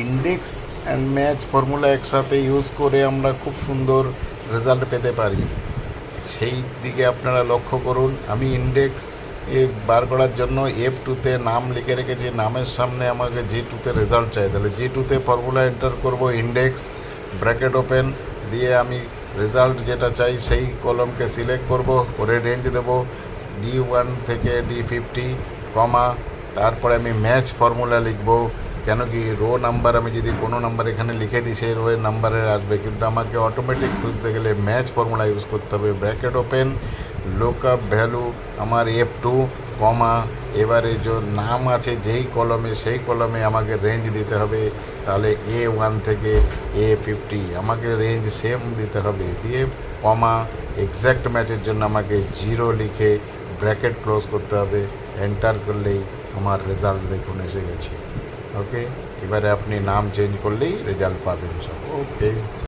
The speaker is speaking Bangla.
ইন্ডেক্স অ্যান্ড ম্যাচ ফর্মুলা একসাথে ইউজ করে আমরা খুব সুন্দর রেজাল্ট পেতে পারি। সেই দিকে আপনারা লক্ষ্য করুন, আমি ইন্ডেক্স এ বার করার জন্য এফ টুতে নাম লিখে রেখেছি। নামের সামনে আমাকে জি টুতে রেজাল্ট চাই। তাহলে জি টুতে ফর্মুলা এন্টার করব ইন্ডেক্স ব্র্যাকেট ওপেন দিয়ে আমি রেজাল্ট যেটা চাই সেই কলমকে সিলেক্ট করব, করে রেঞ্জ দেব ডি ওয়ান থেকে ডি ফিফটি কমা তারপরে আমি ম্যাচ ফর্মুলা লিখব। কেন কি রো নাম্বার আমি যদি কোনো নাম্বার এখানে লিখে দিই, সেই রোয়ের নাম্বারে আসবে। কিন্তু আমাকে অটোমেটিক খুঁজতে গেলে ম্যাচ ফর্মুলা ইউজ করতে হবে। Bracket open lookup value আমার এফ টু কমা এবারে যে নাম আছে, যেই কলমে সেই কলমে আমাকে রেঞ্জ দিতে হবে। তাহলে এ ওয়ান থেকে এ ফিফটি আমাকে রেঞ্জ সেম দিতে হবে। দিয়ে কমা এক্স্যাক্ট ম্যাচের জন্য আমাকে জিরো লিখে ব্র্যাকেট ক্লোজ করতে হবে। এন্টার করলেই আমার রেজাল্ট দেখুন এসে গেছে। ওকে এবারে আপনি নাম চেঞ্জ করলেই রেজাল্ট পাবেন সব। ওকে